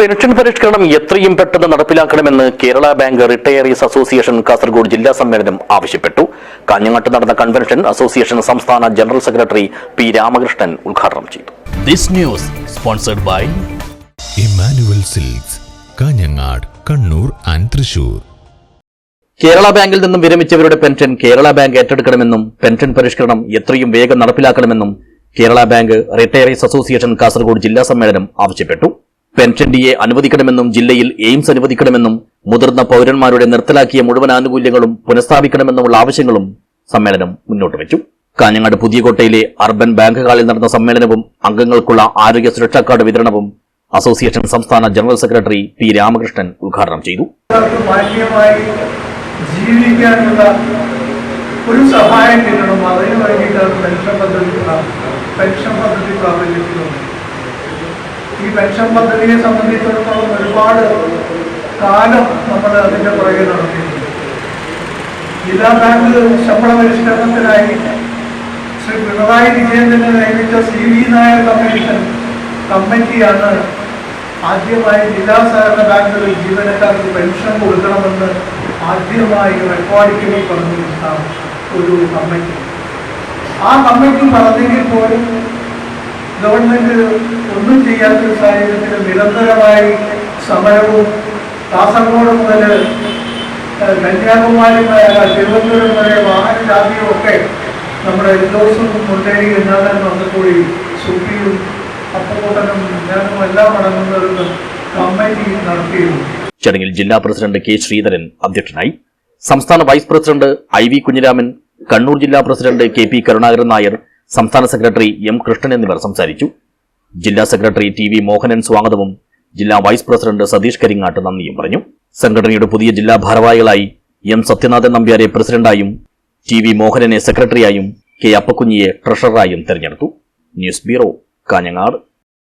Pension പരിഷ്കരണം എത്രയും പെട്ടെന്ന് നടപ്പിലാക്കണമെന്ന് Kerala bank retirees association Kasaragod ജില്ലാ സമ്മേളനം ആവശ്യപ്പെട്ടു. കാഞ്ഞങ്ങാട്ട് നടന്ന കൺവെൻഷൻ അസോസിയേഷൻ സംസ്ഥാന ജനറൽ സെക്രട്ടറി പി രാമകൃഷ്ണൻ ഉദ്ഘാടനം ചെയ്തു. This news sponsored by Emmanuel Silks Kanhangad Kannur and Thrissur. Kerala ബാങ്കിൽ നിന്നും വിരമിച്ചവരുടെ പെൻഷൻ കേരള ബാങ്ക് ഏറ്റെടുക്കണമെന്നും പെൻഷൻ പരിഷ്കരണം എത്രയും വേഗം നടപ്പിലാക്കണമെന്നും Kerala bank retirees association Kasaragod ജില്ലാ സമ്മേളനം ആവശ്യപ്പെട്ടു. പെൻഷൻ ഡിയെ അനുവദിക്കണമെന്നും ജില്ലയിൽ എയിംസ് അനുവദിക്കണമെന്നും മുതിർന്ന പൌരന്മാരുടെ നിർത്തലാക്കിയ മുഴുവൻ ആനുകൂല്യങ്ങളും പുനഃസ്ഥാപിക്കണമെന്നുമുള്ള ആവശ്യങ്ങളും സമ്മേളനം മുന്നോട്ട് വെച്ചു. കാഞ്ഞങ്ങാട് പുതിയകോട്ടയിലെ അർബൻ ബാങ്ക് ഹാളിൽ നടന്ന സമ്മേളനവും അംഗങ്ങൾക്കുള്ള ആരോഗ്യ സുരക്ഷാ കാർഡ് വിതരണവും അസോസിയേഷൻ സംസ്ഥാന ജനറൽ സെക്രട്ടറി പി രാമകൃഷ്ണൻ ഉദ്ഘാടനം ചെയ്തു. ജീവിക്കാനുള്ള ഒരു സഹായം കിട്ടണം. അതിനു പെൻഷൻ പദ്ധതി പെൻഷൻ ഈ പെൻഷൻ പദ്ധതിയെ സംബന്ധിച്ചിടത്തോളം ഒരുപാട് കാലം നമ്മൾ അതിന്റെ പുറകെ നടത്തിയിട്ടുണ്ട്. ജില്ലാ ബാങ്ക് ശമ്പള പരിഷ്കരണത്തിനായി ശ്രീ പിണറായി വിജയൻ തന്നെ നിയമിച്ച സി വി നായർ കമ്മീഷൻ കമ്മിറ്റിയാണ് ആദ്യമായി ജില്ലാ സഹകരണ ബാങ്കുകളിൽ ജീവനക്കാർക്ക് പെൻഷൻ കൊടുക്കണമെന്ന് ആദ്യമായി റെക്കോർഡിങ്ങിൽ പറഞ്ഞിരുന്ന ഒരു കമ്മിറ്റി. ആ കമ്മിറ്റി പറഞ്ഞെങ്കിൽ പോലും ഗവൺമെന്റ് ഒന്നും ചെയ്യാത്ത സാഹചര്യത്തിൽ നിരന്തരമായി സമരവും കാസർഗോഡ് മുതൽ കന്യാകുമാരി തിരുവനന്തപുരം വരെ വാഹന ജാതിയും ഒക്കെ നമ്മുടെ എൽദോസും മുണ്ടേരി എന്നാലും വന്നപ്പോഴി സുപ്പിയും അപ്പുകൂട്ടനും ഞാനും എല്ലാം അടങ്ങുന്ന ഒരു കമ്മിറ്റി നടത്തിയിരുന്നു. ചടങ്ങിൽ ജില്ലാ പ്രസിഡന്റ് കെ ശ്രീധരൻ അധ്യക്ഷനായി. സംസ്ഥാന vice president I V Kunhiraman Kannur ജില്ലാ president K P Karunakaran Nair സംസ്ഥാന സെക്രട്ടറി എം കൃഷ്ണൻ എന്നിവർ സംസാരിച്ചു. ജില്ലാ സെക്രട്ടറി ടി വി മോഹനൻ സ്വാഗതവും ജില്ലാ വൈസ് പ്രസിഡന്റ് സതീഷ് കരിങ്ങാട്ട് നന്ദിയും പറഞ്ഞു. സംഘടനയുടെ പുതിയ ജില്ലാ ഭാരവാഹികളായി എം സത്യനാഥൻ നമ്പ്യാരെ പ്രസിഡന്റായും ടി വി മോഹനനെ സെക്രട്ടറിയായും കെ അപ്പക്കുഞ്ഞിയെ ട്രഷററായും തെരഞ്ഞെടുത്തു. News bureau Kanhangad.